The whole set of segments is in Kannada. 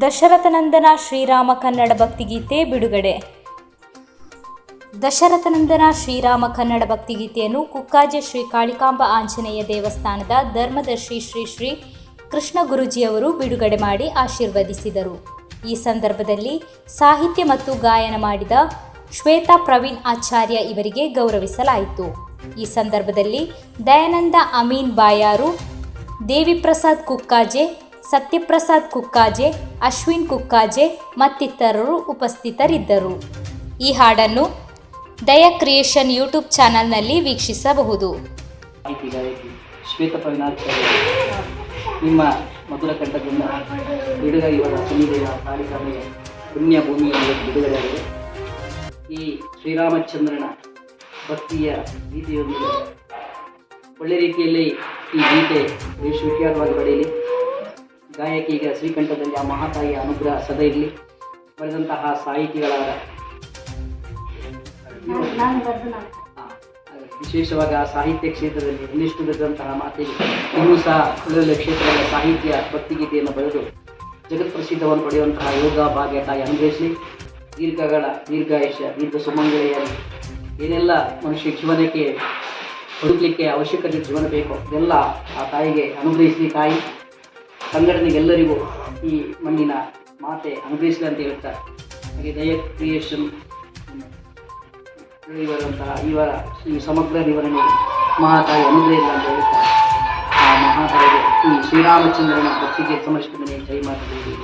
ದಶರಥನಂದನ ಶ್ರೀರಾಮ ಕನ್ನಡ ಭಕ್ತಿಗೀತೆ ಬಿಡುಗಡೆ. ದಶರಥನಂದನ ಶ್ರೀರಾಮ ಕನ್ನಡ ಭಕ್ತಿಗೀತೆಯನ್ನು ಕುಕ್ಕಾಜೆ ಶ್ರೀ ಕಾಳಿಕಾಂಬ ಆಂಜನೇಯ ದೇವಸ್ಥಾನದ ಧರ್ಮದರ್ಶಿ ಶ್ರೀ ಶ್ರೀ ಕೃಷ್ಣ ಗುರುಜಿಯವರು ಬಿಡುಗಡೆ ಮಾಡಿ ಆಶೀರ್ವದಿಸಿದರು. ಈ ಸಂದರ್ಭದಲ್ಲಿ ಸಾಹಿತ್ಯ ಮತ್ತು ಗಾಯನ ಮಾಡಿದ ಶ್ವೇತಾ ಪ್ರವೀಣ್ ಆಚಾರ್ಯ ಇವರಿಗೆ ಗೌರವಿಸಲಾಯಿತು. ಈ ಸಂದರ್ಭದಲ್ಲಿ ದಯಾನಂದ ಅಮೀನ್ ಬಾಯಾರು, ದೇವಿಪ್ರಸಾದ್ ಕುಕ್ಕಾಜೆ ಸತ್ಯಪ್ರಸಾದ್ ಕುಕ್ಕಾಜೆ, ಅಶ್ವಿನ್ ಕುಕ್ಕಾಜೆ ಮತ್ತಿತರರು ಉಪಸ್ಥಿತರಿದ್ದರು. ಈ ಹಾಡನ್ನು ದಯಾ ಕ್ರಿಯೇಷನ್ ಯೂಟ್ಯೂಬ್ ಚಾನಲ್ನಲ್ಲಿ ವೀಕ್ಷಿಸಬಹುದು. ಶ್ವೇತ ನಿಮ್ಮ ಮಧುರ ಕಂಠದಿಂದ ಬಿಡುಗಡೆ ಇವರ ಸುನಿದೆಯ ಕಾಳಿಕಾಮೆಯ ಪುಣ್ಯ ಭೂಮಿಯಲ್ಲಿ ಬಿಡುಗಡೆಯಾಗಿದೆ. ಈ ಶ್ರೀರಾಮಚಂದ್ರನ ಭಕ್ತಿಯ ಗೀತೆಯೊಂದಿಗೆ ಒಳ್ಳೆ ರೀತಿಯಲ್ಲಿ ಈ ಗೀತೆ ವಿಶ್ವವಿಖ್ಯಾತವಾಗಿ ಬೆಳೆಯಲಿ ಗಾಯಕಿ ಈಗ ಶ್ರೀಕಂಠದಲ್ಲಿ ಆ ಮಹಾತಾಯಿಯ ಅನುಗ್ರಹ ಸದಾ ಇರಲಿ. ಬರೆದಂತಹ ಸಾಹಿತಿಗಳಾದ. ಆ, ವಿಶೇಷವಾಗಿ ಆ ಸಾಹಿತ್ಯ ಕ್ಷೇತ್ರದಲ್ಲಿ ಇನ್ನಿಷ್ಟು ಬೆಳೆದಂತಹ ಮಾತಿಗೆ ಇನ್ನೂ ಸಹ ಒಳ್ಳೊಳ್ಳೆ ಕ್ಷೇತ್ರದ ಸಾಹಿತ್ಯ ಭಕ್ತಿಗೀತೆಯನ್ನು ಬರೆದು ಜಗತ್ಪ್ರಸಿದ್ಧವನ್ನು ಪಡೆಯುವಂತಹ ಯೋಗ ಭಾಗ್ಯ ತಾಯಿ ಅನುಗ್ರಹಿಸಲಿ. ದೀರ್ಘಗಳ ದೀರ್ಘಾಯುಷ್ಯ ದೀರ್ಘ ಸುಮಂಗಳೆಯಲ್ಲಿ ಏನೆಲ್ಲ ಮನುಷ್ಯ ಜೀವನಕ್ಕೆ ಬದುಕಲಿಕ್ಕೆ ಅವಶ್ಯಕತೆ ಜೀವನ ಬೇಕು ಇದೆಲ್ಲ ಆ ತಾಯಿಗೆ ಅನುಗ್ರಹಿಸಲಿ ತಾಯಿ. ಸಂಘಟನೆಗೆಲ್ಲರಿಗೂ ಈ ಮಣ್ಣಿನ ಮಾತೆ ಅನುಗ್ರಹಿಸಲಿ ಅಂತ ಹೇಳ್ತಾರೆ ಹಾಗೆ ದಯ ಕ್ರಿಯೇಷನ್ ಇವರಂತಹ ಇವರ ಈ ಸಮಗ್ರ ನಿವರಣೆ ಮಹಾತಾಯಿ ಅನುಗ್ರಹ ಇಲ್ಲ ಅಂತ ಹೇಳ್ತಾರೆ ಆ ಮಹಾತಾಯಿಗೆ ಈ ಶ್ರೀರಾಮಚಂದ್ರನ ಭಕ್ತಿಗೆ ಸಮರ್ಪಿತನೇ ಜೈ ಮಾತಾಡಿ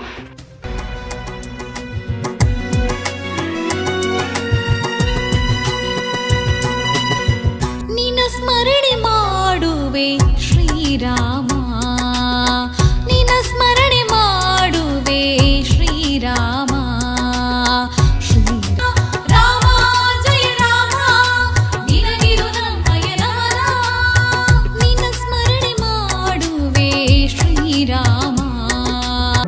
ಸ್ಮರಣೆ ಮಾಡುವೆ ಶ್ರೀರಾಮ